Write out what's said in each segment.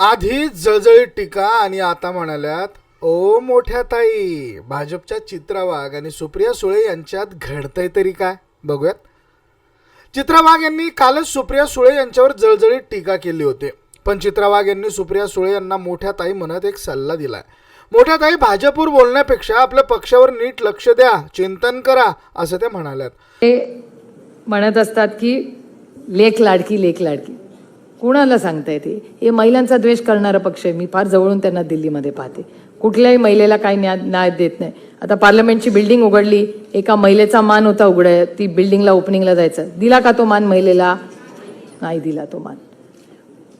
आधी जळजळीत टीका आणि आता म्हणाल्यात ओ मोठ्या ताई भाजपच्या चित्रा वाघ आणि सुप्रिया सुळे यांच्यात घडतंय तरी काय? बघूयात. चित्रा वाघ यांनी कालच सुप्रिया सुळे यांच्यावर जळजळीत टीका केली होती. पण चित्रा वाघ यांनी सुप्रिया सुळे यांना मोठ्या ताई म्हणत एक सल्ला दिलाय. मोठ्या ताई भाजपवर बोलण्यापेक्षा आपल्या पक्षावर नीट लक्ष द्या चिंतन करा असं ते म्हणाल्यात. ते म्हणत असतात की लेख लाडकी लेख लाडकी. कुणाला सांगता येते हे महिलांचा द्वेष करणारा पक्ष आहे. मी फार जवळून त्यांना दिल्लीमध्ये पाहते. कुठल्याही महिलेला काही न्याय न्याय देत नाही. आता पार्लमेंटची बिल्डिंग उघडली. एका महिलेचा मान होता उघडाय ती बिल्डिंगला ओपनिंगला जायचं. दिला का तो मान महिलेला? नाही दिला तो मान.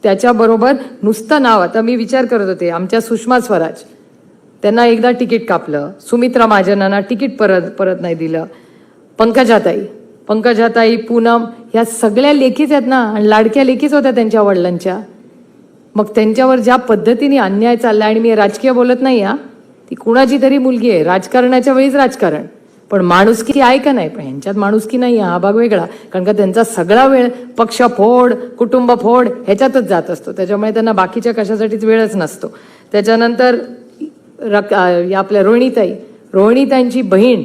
त्याच्याबरोबर नुसतं नाव. आता मी विचार करत होते. आमच्या सुषमा स्वराज त्यांना एकदा तिकीट कापलं. सुमित्रा महाजनांना तिकीट परत परत नाही दिलं. पंकजाताई पंकजाताई पूनम ह्या सगळ्या लेखीच आहेत ना आणि लाडक्या लेखीच होत्या त्यांच्या वडिलांच्या. मग त्यांच्यावर ज्या पद्धतीने अन्याय चालला आणि मी राजकीय बोलत नाही हा ती कुणाची तरी मुलगी आहे. राजकारणाच्या वेळीच राजकारण. पण माणुसकी आहे का नाही? पण ह्यांच्यात माणुसकी नाही आहे, हा भाग वेगळा. कारण का त्यांचा सगळा वेळ पक्ष फोड कुटुंब फोड ह्याच्यातच जात असतो. त्याच्यामुळे त्यांना बाकीच्या कशासाठीच वेळच नसतो. त्याच्यानंतर रक या आपल्या रोहिणीताई. रोहिणीताईंची बहीण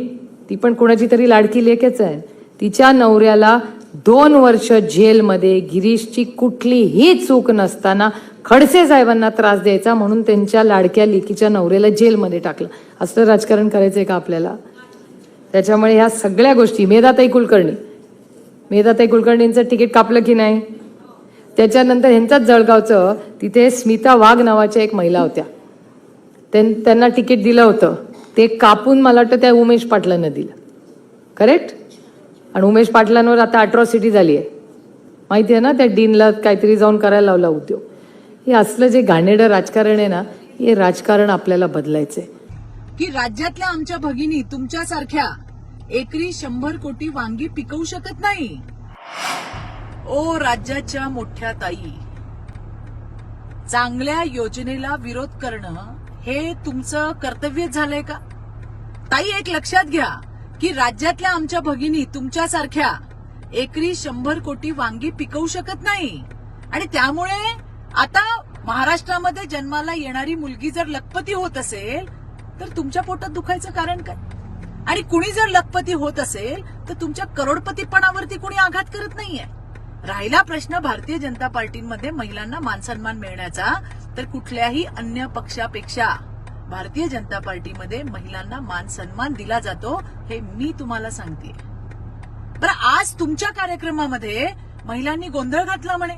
ती पण कुणाची तरी लाडकी लेखच आहे. तिच्या नवऱ्याला दोन वर्ष जेलमध्ये गिरीशची कुठलीही चूक नसताना खडसे साहेबांना त्रास द्यायचा म्हणून त्यांच्या लाडक्या लेकीच्या नवऱ्याला जेलमध्ये टाकलं. असं राजकारण करायचंय का आपल्याला? त्याच्यामुळे ह्या सगळ्या गोष्टी मेधाताई कुलकर्णी. मेधाताई कुलकर्णींचं तिकीट कापलं की नाही? त्याच्यानंतर ह्यांचाच जळगावचं तिथे स्मिता वाघ नावाच्या एक महिला होत्या. त्यां त्यांना तिकीट दिलं होतं. ते कापून मला वाटतं त्या उमेश पाटलांना दिलं. करेक्ट? आणि उमेश पाटलांवर आता अट्रॉसिटी झाली आहे माहिती आहे ना त्या डीनला काहीतरी जाऊन करायला लावला उद्योग. हे असलं जे घाणेडं राजकारण आहे ना हे राजकारण आपल्याला बदलायचंय. की राज्यातल्या आमच्या भगिनी तुमच्यासारख्या एकरी शंभर कोटी वांगी पिकवू शकत नाही? ओ राज्याच्या मोठ्या ताई चांगल्या योजनेला विरोध करणं हे तुमचं कर्तव्य झालंय का? ताई एक लक्षात घ्या. की राज्यातल्या आमच्या भगिनी तुमच्यासारख्या एकरी शंभर कोटी वांगी पिकवू शकत नाही. आणि त्यामुळे आता महाराष्ट्रामध्ये जन्माला येणारी मुलगी जर लखपती होत असेल तर तुमच्या पोटात दुखायचं कारण काय? आणि कुणी जर लखपती होत असेल तर तुमच्या करोडपतीपणावरती कुणी आघात करत नाहीये. राहिला प्रश्न भारतीय जनता पार्टीमध्ये महिलांना मानसन्मान मिळण्याचा तर कुठल्याही अन्य पक्षापेक्षा भारतीय जनता पार्टीमध्ये महिलांना मान सन्मान दिला जातो हे मी तुम्हाला सांगते. बरं आज तुमच्या कार्यक्रमामध्ये महिलांनी गोंधळ घातला म्हणे.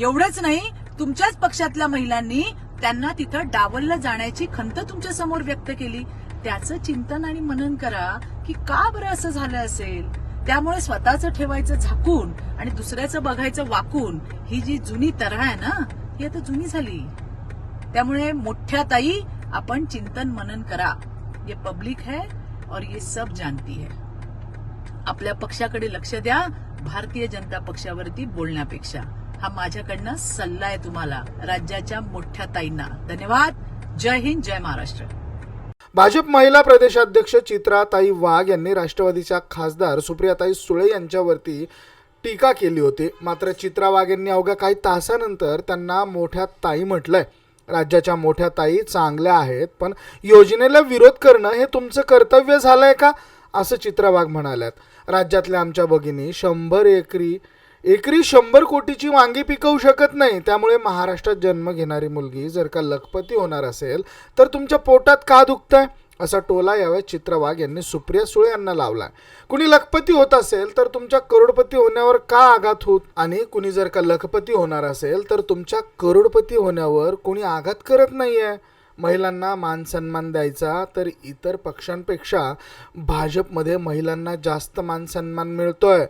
एवढंच नाही तुमच्याच पक्षातल्या महिलांनी त्यांना तिथं डावलला जाण्याची खंत तुमच्यासमोर व्यक्त केली. त्याचं चिंतन आणि मनन करा की का बरं असं झालं असेल? त्यामुळे स्वतःचं ठेवायचं झाकून आणि दुसऱ्याचं बघायचं वाकून ही जी जुनी तऱ्हा आहे ना ही आता जुनी झाली. त्यामुळे मोठ्या ताई आपण चिंतन मनन करा. ये पब्लिक है और ये सब जानती है. आपल्या पक्षाकडे लक्ष द्या भारतीय जनता पक्षावरती बोलण्यापेक्षा. हा माझ्याकडनं सल्ला आहे तुम्हाला राज्याच्या मोठ्या ताईंना. धन्यवाद. जय हिंद जय महाराष्ट्र. भाजप महिला प्रदेशाध्यक्ष चित्राताई वाघ यांनी राष्ट्रवादीच्या खासदार सुप्रियाताई सुळे यांच्यावरती टीका केली होती. मात्र चित्रा वाघ यांनी अवघ्या काही तासानंतर त्यांना मोठ्या ताई म्हटलंय. राज्याच्या मोठ्या ताई चांगल्या आहेत पण योजनेला विरोध करणं हे तुमचं कर्तव्य झालंय का? असं चित्रवाघ म्हणाल्यात. राज्यातल्या आमच्या भगिनी शंभर एकरी एकरी शंभर कोटीची वांगी पिकवू शकत नाही त्यामुळे महाराष्ट्रात जन्म घेणारी मुलगी जर का लखपती होणार असेल तर तुमच्या पोटात का दुखतंय? असा टोला यावेळेस चित्रा वाघ यांनी सुप्रिया सुळे यांना लावलाय कुणी लखपती होत असेल तर तुमच्या करोडपती होण्यावर का आघात होत? आणि कुणी जर का लखपती होणार असेल तर तुमच्या करोडपती होण्यावर कोणी आघात करत नाहीये? महिलांना मान सन्मान द्यायचा तर इतर पक्षांपेक्षा भाजपमध्ये महिलांना जास्त मान सन्मान मिळतोय.